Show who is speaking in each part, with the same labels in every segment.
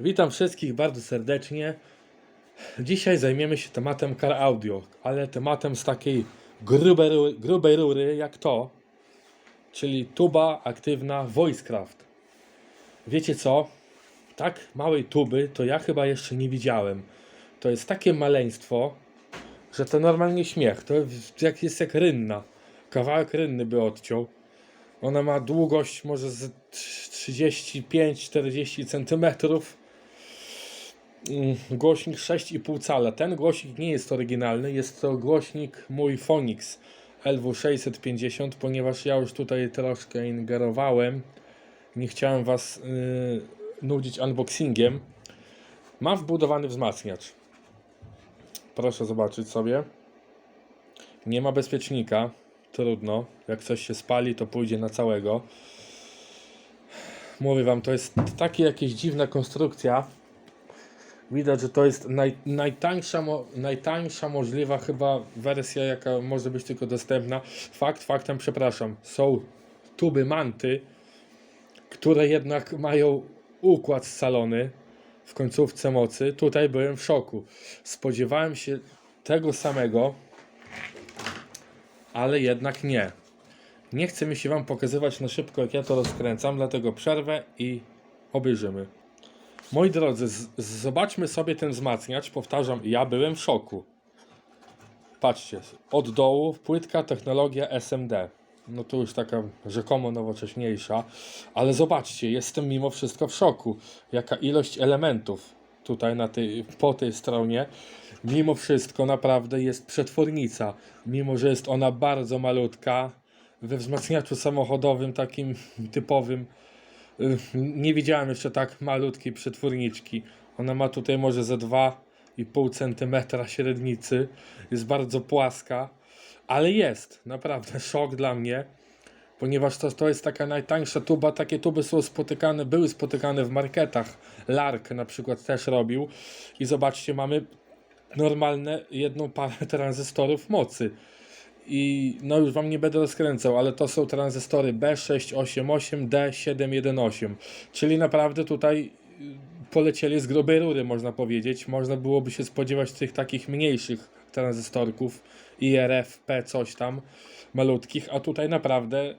Speaker 1: Witam wszystkich bardzo serdecznie. Dzisiaj zajmiemy się tematem car audio, ale tematem z takiej grubej, ru- grubej rury jak to, czyli tuba aktywna Voicecraft. Wiecie co? Tak małej tuby to ja chyba jeszcze nie widziałem. To jest takie maleństwo, że to normalnie śmiech. To jak jest jak rynna. Kawałek rynny by odciął. Ona ma długość może z 35-40 centymetrów. Mm, Głośnik 6,5 cala. Ten głośnik nie jest oryginalny, jest to głośnik mój Phonix LW650, ponieważ ja już tutaj troszkę ingerowałem. Nie chciałem Was yy, nudzić unboxingiem. Mam wbudowany wzmacniacz. Proszę zobaczyć sobie. Nie ma bezpiecznika. Trudno. Jak coś się spali, to pójdzie na całego. Mówię Wam, to jest taka jakaś dziwna konstrukcja. Widać, że to jest naj, najtańsza, najtańsza możliwa chyba wersja, jaka może być tylko dostępna. Fakt faktem, przepraszam, są tuby manty, które jednak mają układ scalony w końcówce mocy. Tutaj byłem w szoku. Spodziewałem się tego samego, ale jednak nie. Nie chce mi się Wam pokazywać na szybko, jak ja to rozkręcam, dlatego przerwę i obejrzymy. Moi drodzy, zobaczmy sobie ten wzmacniacz. Powtarzam, ja byłem w szoku. Patrzcie, od dołu płytka technologia SMD. No to już taka rzekomo nowocześniejsza, ale zobaczcie, jestem mimo wszystko w szoku. Jaka ilość elementów tutaj na tej, po tej stronie. Mimo wszystko naprawdę jest przetwornica. Mimo, że jest ona bardzo malutka, we wzmacniaczu samochodowym takim typowym nie widziałem jeszcze tak malutkiej przetworniczki. Ona ma tutaj może ze 2,5 cm średnicy. Jest bardzo płaska, ale jest. Naprawdę szok dla mnie, ponieważ to, to jest taka najtańsza tuba. Takie tuby są spotykane, były spotykane w marketach. Lark na przykład też robił. I zobaczcie, mamy normalne jedną parę tranzystorów mocy. I no już wam nie będę rozkręcał, ale to są tranzystory B688, D718. Czyli naprawdę tutaj y, polecieli z grubej rury, można powiedzieć. Można byłoby się spodziewać tych takich mniejszych tranzystorków, IRF, P, coś tam, malutkich, a tutaj naprawdę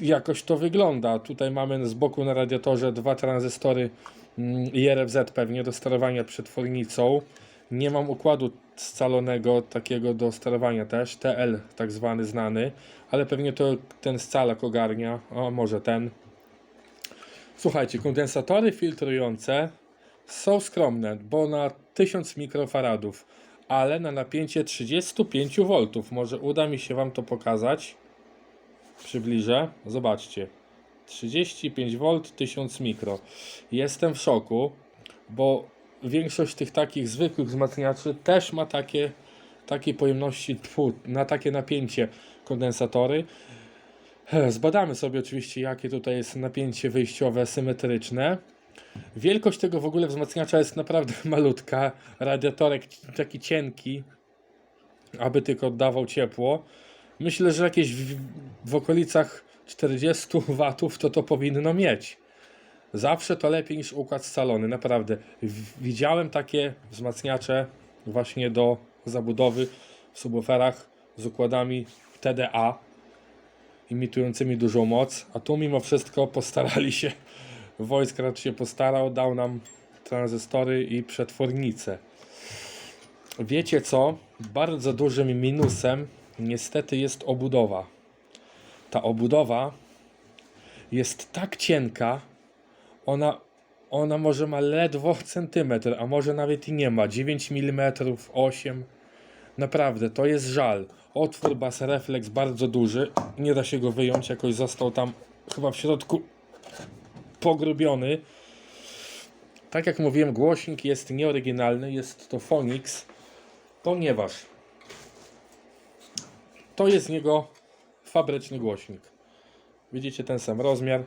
Speaker 1: jakoś to wygląda. Tutaj mamy z boku na radiatorze dwa tranzystory mm, IRFZ pewnie do sterowania przetwornicą. Nie mam układu scalonego takiego do sterowania też, TL tak zwany znany, ale pewnie to ten scalak ogarnia, a może ten. Słuchajcie, kondensatory filtrujące są skromne, bo na 1000 mikrofaradów, ale na napięcie 35 V. Może uda mi się Wam to pokazać. Przybliżę. Zobaczcie. 35 V, 1000 mikro. Jestem w szoku, bo większość tych takich zwykłych wzmacniaczy też ma takie, takiej pojemności, tfu, na takie napięcie kondensatory. Zbadamy sobie oczywiście, jakie tutaj jest napięcie wyjściowe symetryczne. Wielkość tego w ogóle wzmacniacza jest naprawdę malutka. Radiatorek taki cienki, aby tylko oddawał ciepło. Myślę, że jakieś w, w okolicach 40 watów to to powinno mieć. Zawsze to lepiej niż układ scalony, naprawdę. Widziałem takie wzmacniacze właśnie do zabudowy w subwooferach z układami TDA imitującymi dużą moc, a tu mimo wszystko postarali się, Voicecraft się postarał, dał nam tranzystory i przetwornice. Wiecie co? Bardzo dużym minusem niestety jest obudowa. Ta obudowa jest tak cienka, ona, ona może ma ledwo centymetr, a może nawet i nie ma. 9 mm, 8 Naprawdę, to jest żal. Otwór bas refleks bardzo duży. Nie da się go wyjąć, jakoś został tam chyba w środku pogrubiony. Tak jak mówiłem, głośnik jest nieoryginalny, jest to Phonix, ponieważ to jest niego fabryczny głośnik. Widzicie ten sam rozmiar,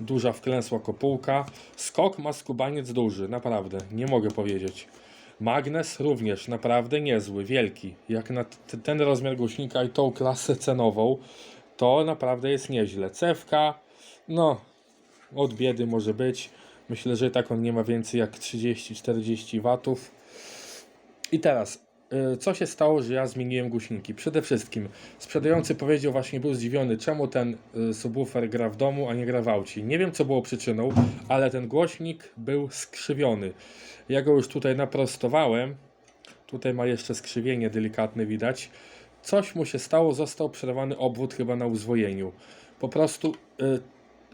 Speaker 1: duża wklęsła kopułka. Skok ma skubaniec duży, naprawdę, nie mogę powiedzieć. Magnes również naprawdę niezły, wielki. Jak na ten rozmiar głośnika i tą klasę cenową, to naprawdę jest nieźle. Cewka, no, od biedy może być. Myślę, że tak on nie ma więcej jak 30-40 watów. I teraz, co się stało, że ja zmieniłem głośniki? Przede wszystkim sprzedający powiedział, właśnie był zdziwiony, czemu ten y, subwoofer gra w domu, a nie gra w aucie. Nie wiem, co było przyczyną, ale ten głośnik był skrzywiony. Ja go już tutaj naprostowałem. Tutaj ma jeszcze skrzywienie delikatne widać. Coś mu się stało, został przerwany obwód chyba na uzwojeniu. Po prostu y,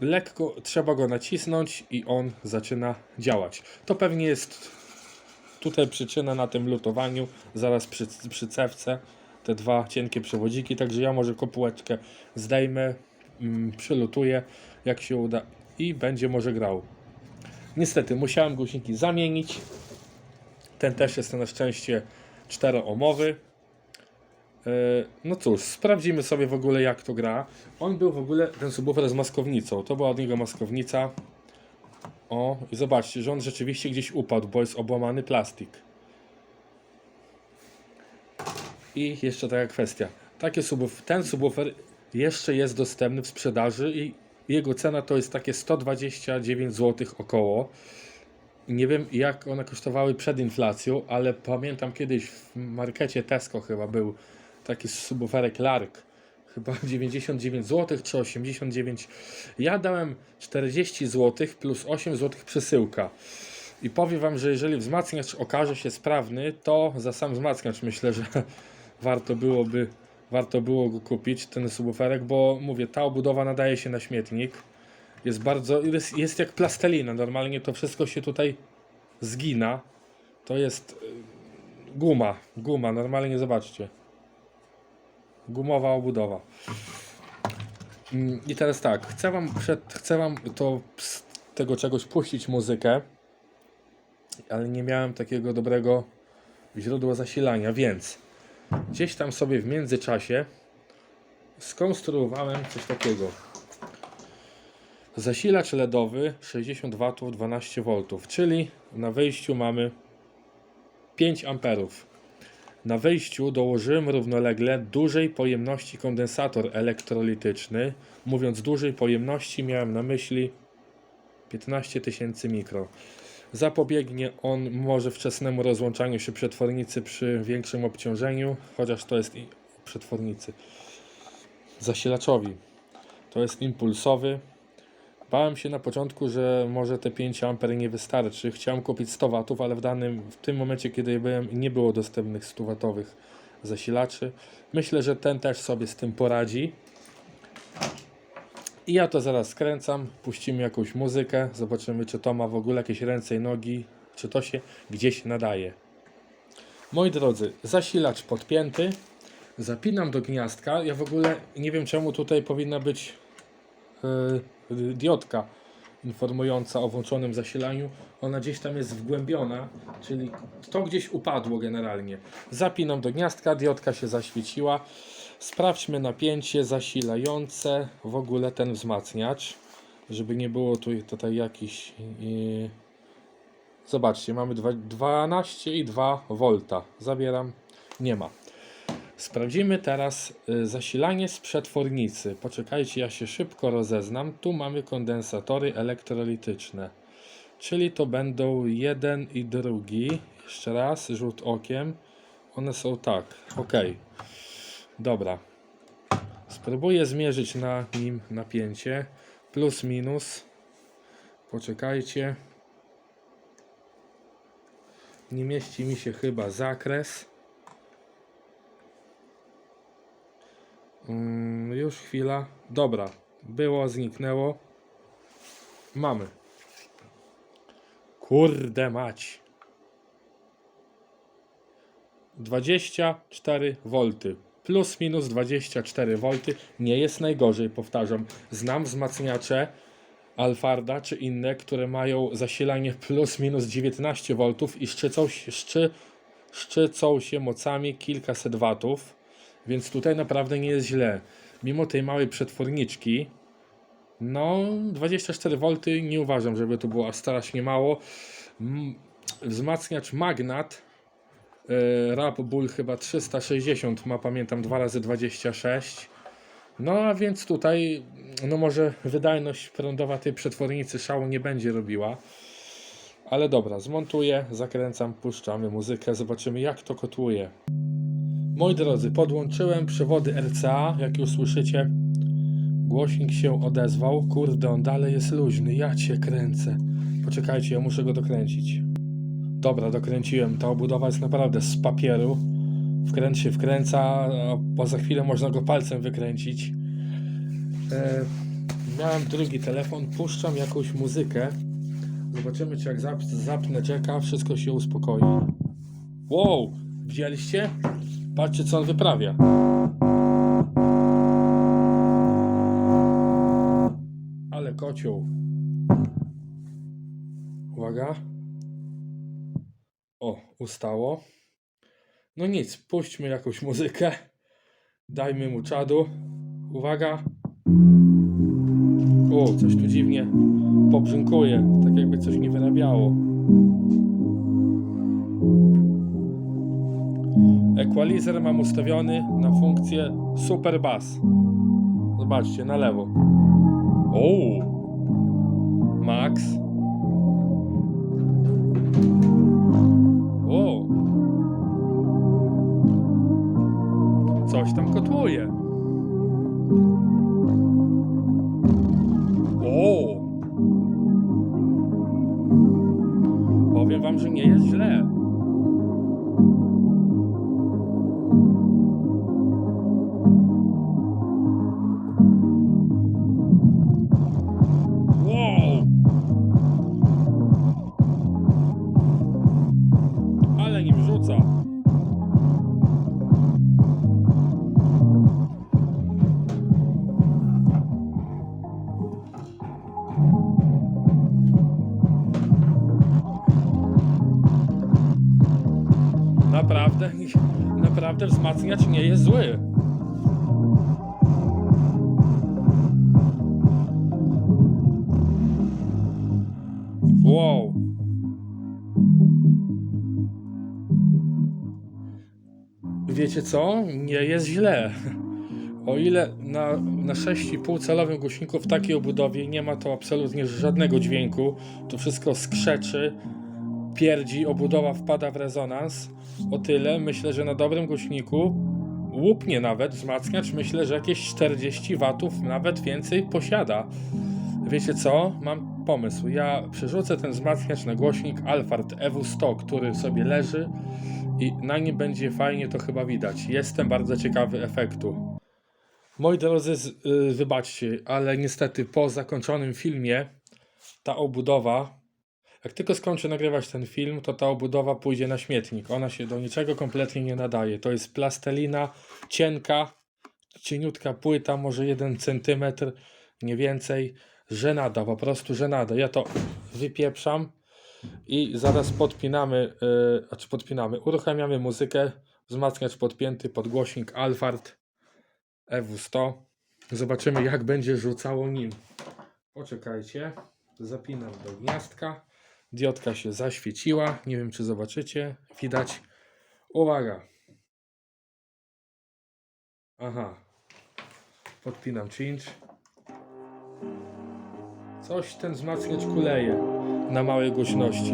Speaker 1: lekko trzeba go nacisnąć i on zaczyna działać. To pewnie jest tutaj przyczyna na tym lutowaniu, zaraz przy, przy cewce, te dwa cienkie przewodziki, także ja może kopułeczkę zdejmę, mm, przylutuję, jak się uda i będzie może grał. Niestety musiałem głośniki zamienić, ten też jest na szczęście czteroomowy. E, No cóż, sprawdzimy sobie w ogóle jak to gra. On był w ogóle, ten subwoofer z maskownicą, to była od niego maskownica. O, i zobaczcie, że on rzeczywiście gdzieś upadł, bo jest obłamany plastik. I jeszcze taka kwestia. Takie subwoof, ten subwoofer jeszcze jest dostępny w sprzedaży i jego cena to jest takie 129 zł około. Nie wiem jak one kosztowały przed inflacją, ale pamiętam kiedyś w markecie Tesco chyba był taki subwooferek Lark. Chyba 99 zł czy 89. Ja dałem 40 zł plus 8 zł przesyłka. I powiem Wam, że jeżeli wzmacniacz okaże się sprawny, to za sam wzmacniacz myślę, że warto byłoby warto było go kupić, ten subwooferek, bo mówię, ta obudowa nadaje się na śmietnik. Jest bardzo, jest, jest jak plastelina, normalnie to wszystko się tutaj zgina. To jest y, guma, guma, normalnie zobaczcie. Gumowa obudowa. Mm, I teraz tak, chcę wam, przed, chcę wam to z tego czegoś puścić muzykę, ale nie miałem takiego dobrego źródła zasilania, więc gdzieś tam sobie w międzyczasie skonstruowałem coś takiego. Zasilacz LEDowy 60 W 12 V, czyli na wyjściu mamy 5 amperów. Na wyjściu dołożyłem równolegle dużej pojemności kondensator elektrolityczny. Mówiąc dużej pojemności, miałem na myśli 15 tysięcy mikro. Zapobiegnie on może wczesnemu rozłączaniu się przetwornicy przy większym obciążeniu, chociaż to jest przetwornicy. Zasilaczowi. To jest impulsowy. Bałem się na początku, że może te 5 A nie wystarczy. Chciałem kupić 100 W, ale w danym w tym momencie, kiedy byłem, nie było dostępnych 100 W zasilaczy. Myślę, że ten też sobie z tym poradzi. I ja to zaraz skręcam, puścimy jakąś muzykę, zobaczymy czy to ma w ogóle jakieś ręce i nogi, czy to się gdzieś nadaje. Moi drodzy, zasilacz podpięty, zapinam do gniazdka. Ja w ogóle nie wiem czemu tutaj powinna być yy, diodka informująca o włączonym zasilaniu. Ona gdzieś tam jest wgłębiona, czyli to gdzieś upadło generalnie. Zapinam do gniazdka, diodka się zaświeciła. Sprawdźmy napięcie zasilające w ogóle ten wzmacniacz, żeby nie było tu tutaj jakiś. Zobaczcie, mamy dwa- 12,2 V. Zabieram, nie ma. Sprawdzimy teraz y, zasilanie z przetwornicy. Poczekajcie, ja się szybko rozeznam. Tu mamy kondensatory elektrolityczne. Czyli to będą jeden i drugi. Jeszcze raz, rzut okiem. One są tak. Ok. Dobra. Spróbuję zmierzyć na nim napięcie. Plus, minus. Poczekajcie. Nie mieści mi się chyba zakres. Mm, już chwila. Dobra. Było, zniknęło. Mamy. Kurde mać. 24 V. Plus minus 24 V. Nie jest najgorzej, powtarzam. Znam wzmacniacze Alfarda czy inne, które mają zasilanie plus minus 19 V i szczycą szczy, szczycą się mocami kilkaset watów. Więc tutaj naprawdę nie jest źle. Mimo tej małej przetworniczki, no 24 V nie uważam, żeby to było aż strasznie mało. Wzmacniacz Magnat yy, Rap Bull chyba 360 ma, pamiętam, 2 razy 26 No a więc tutaj, no może wydajność prądowa tej przetwornicy szału nie będzie robiła. Ale dobra, zmontuję, zakręcam, puszczamy muzykę, zobaczymy jak to kotłuje. Moi drodzy, podłączyłem przewody RCA, jak już słyszycie. Głośnik się odezwał. Kurde, on dalej jest luźny. Ja cię kręcę. Poczekajcie, ja muszę go dokręcić. Dobra, dokręciłem. Ta obudowa jest naprawdę z papieru. Wkręt się wkręca, a po za chwilę można go palcem wykręcić. E, miałem drugi telefon, puszczam jakąś muzykę. Zobaczymy, czy jak zap, zapnę jacka, wszystko się uspokoi. Wow! Widzieliście? Patrzcie, co on wyprawia. Ale kocioł. Uwaga. O, ustało. No nic, puśćmy jakąś muzykę. Dajmy mu czadu. Uwaga. O, coś tu dziwnie pobrzynkuje, tak jakby coś nie wyrabiało. Equalizer mam ustawiony na funkcję Super Bass. Zobaczcie, na lewo. O! Max. O! Coś tam kotłuje. O! Powiem wam, że nie jest źle. Naprawdę, naprawdę wzmacniacz nie jest zły. Wow. Wiecie co? Nie jest źle. O ile na, na 6,5 calowym głośniku w takiej obudowie nie ma to absolutnie żadnego dźwięku, to wszystko skrzeczy, pierdzi, obudowa wpada w rezonans, o tyle myślę, że na dobrym głośniku łupnie nawet wzmacniacz, myślę, że jakieś 40 watów, nawet więcej posiada. Wiecie co? Mam pomysł. Ja przerzucę ten wzmacniacz na głośnik Alphard EW100, który sobie leży i na nim będzie fajnie to chyba widać. Jestem bardzo ciekawy efektu. Moi drodzy, y, wybaczcie, ale niestety po zakończonym filmie ta obudowa, jak tylko skończę nagrywać ten film, to ta obudowa pójdzie na śmietnik. Ona się do niczego kompletnie nie nadaje. To jest plastelina cienka, cieniutka płyta, może 1 cm, nie więcej. Żenada, po prostu żenada. Ja to wypieprzam i zaraz podpinamy, yy, znaczy podpinamy, uruchamiamy muzykę, wzmacniacz podpięty pod głośnik Alphard EW100. Zobaczymy jak będzie rzucało nim. Poczekajcie, zapinam do gniazdka. Diodka się zaświeciła, nie wiem czy zobaczycie, widać. Uwaga. Aha. Podpinam cinch. Coś ten wzmacniacz kuleje na małej głośności.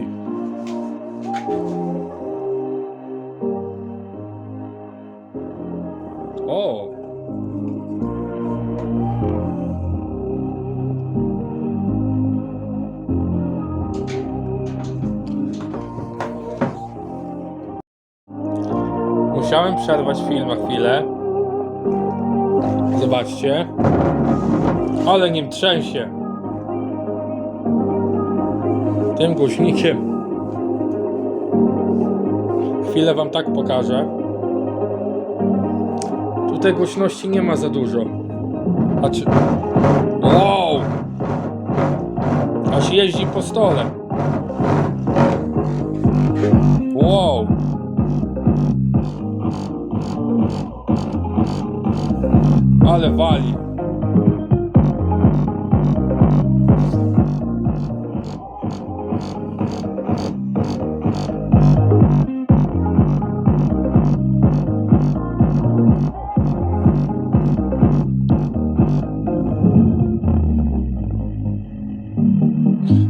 Speaker 1: O! Musiałem przerwać film na chwilę. Zobaczcie. Ale nim trzęsie. Tym głośnikiem. Chwilę wam tak pokażę. Tutaj głośności nie ma za dużo. A czy... Wow! Aż jeździ po stole. Wow! Ale wali.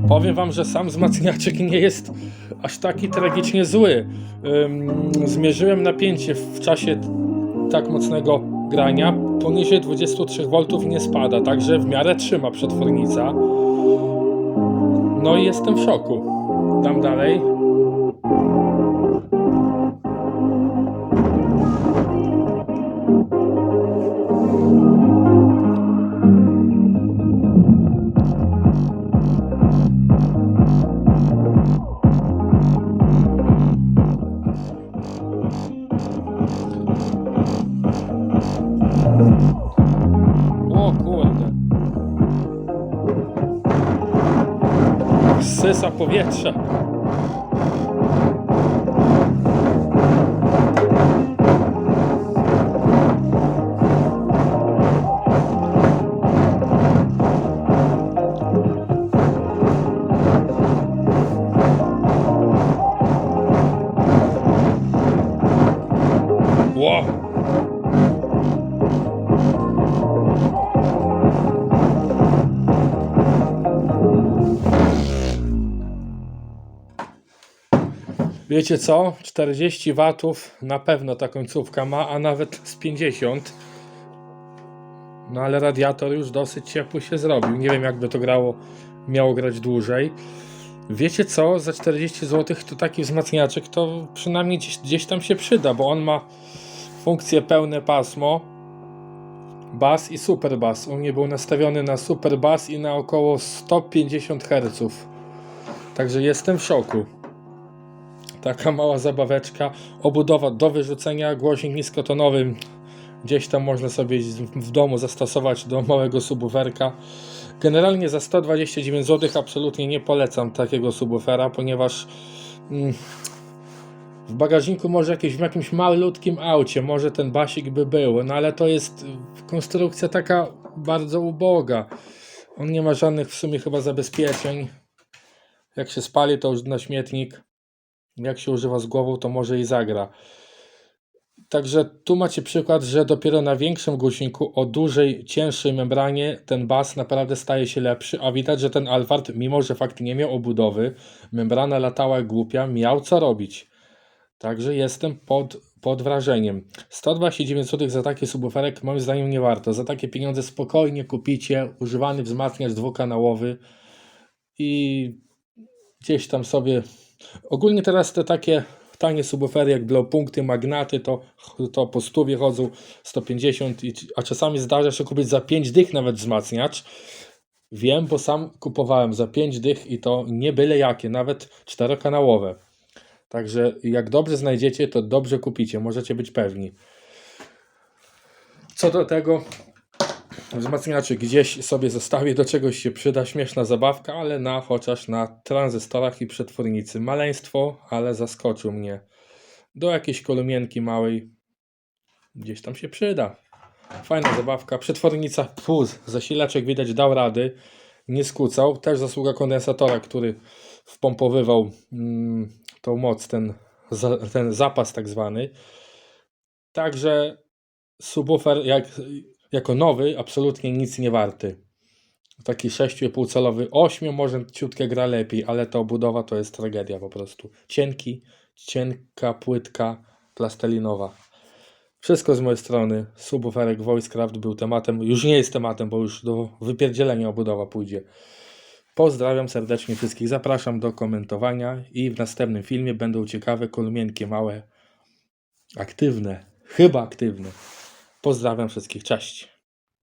Speaker 1: Powiem wam, że sam wzmacniaczek nie jest aż taki tragicznie zły. Zmierzyłem napięcie w czasie tak mocnego grania. Poniżej 23 V nie spada, także w miarę trzyma przetwornica. No i jestem w szoku. Dam dalej. Sysa powietrza. Wiecie co? 40 watów na pewno ta końcówka ma, a nawet z 50. No ale radiator już dosyć ciepły się zrobił. Nie wiem jakby to grało, miało grać dłużej. Wiecie co? Za 40 zł to taki wzmacniaczek to przynajmniej gdzieś, gdzieś tam się przyda, bo on ma funkcję pełne pasmo, bas i super bas. U mnie był nastawiony na super bas i na około 150 Hz. Także jestem w szoku. Taka mała zabaweczka, obudowa do wyrzucenia, głośnik niskotonowy. Gdzieś tam można sobie w domu zastosować do małego subwooferka. Generalnie za 129 zł absolutnie nie polecam takiego subwoofera, ponieważ mm, w bagażniku może jakieś, w jakimś malutkim aucie, może ten basik by był, no ale to jest konstrukcja taka bardzo uboga. On nie ma żadnych w sumie chyba zabezpieczeń. Jak się spali, to już na śmietnik. Jak się używa z głową, to może i zagra. Także tu macie przykład, że dopiero na większym głośniku o dużej, cięższej membranie ten bas naprawdę staje się lepszy, a widać, że ten Alphard, mimo że faktycznie nie miał obudowy, membrana latała jak głupia, miał co robić. Także jestem pod, pod wrażeniem. 129 zł za taki subwooferek moim zdaniem nie warto. Za takie pieniądze spokojnie kupicie używany wzmacniacz dwukanałowy i gdzieś tam sobie... Ogólnie teraz te takie tanie subwoofery jak blowpunkty, magnaty to, to po stówie chodzą 150, i, a czasami zdarza się kupić za 5 dych nawet wzmacniacz. Wiem, bo sam kupowałem za 5 dych i to nie byle jakie, nawet czterokanałowe. Także jak dobrze znajdziecie, to dobrze kupicie, możecie być pewni. Co do tego, wzmacniaczy gdzieś sobie zostawię, do czegoś się przyda, śmieszna zabawka, ale na chociaż na tranzystorach i przetwornicy. Maleństwo, ale zaskoczył mnie. Do jakiejś kolumienki małej gdzieś tam się przyda. Fajna zabawka. Przetwornica, puz, zasilaczek widać dał rady, nie skłócał. Też zasługa kondensatora, który wpompowywał mm, tą moc, ten, za, ten zapas tak zwany. Także subwoofer jak, jako nowy absolutnie nic nie warty. Taki 6,5 calowy, 8 może ciutkę gra lepiej, ale ta obudowa to jest tragedia po prostu. Cienki, cienka płytka plastelinowa. Wszystko z mojej strony. Subwooferek Voicecraft był tematem, już nie jest tematem, bo już do wypierdzielenia obudowa pójdzie. Pozdrawiam serdecznie wszystkich, zapraszam do komentowania i w następnym filmie będą ciekawe kolumienki małe, aktywne, chyba aktywne. Pozdrawiam wszystkich, cześć.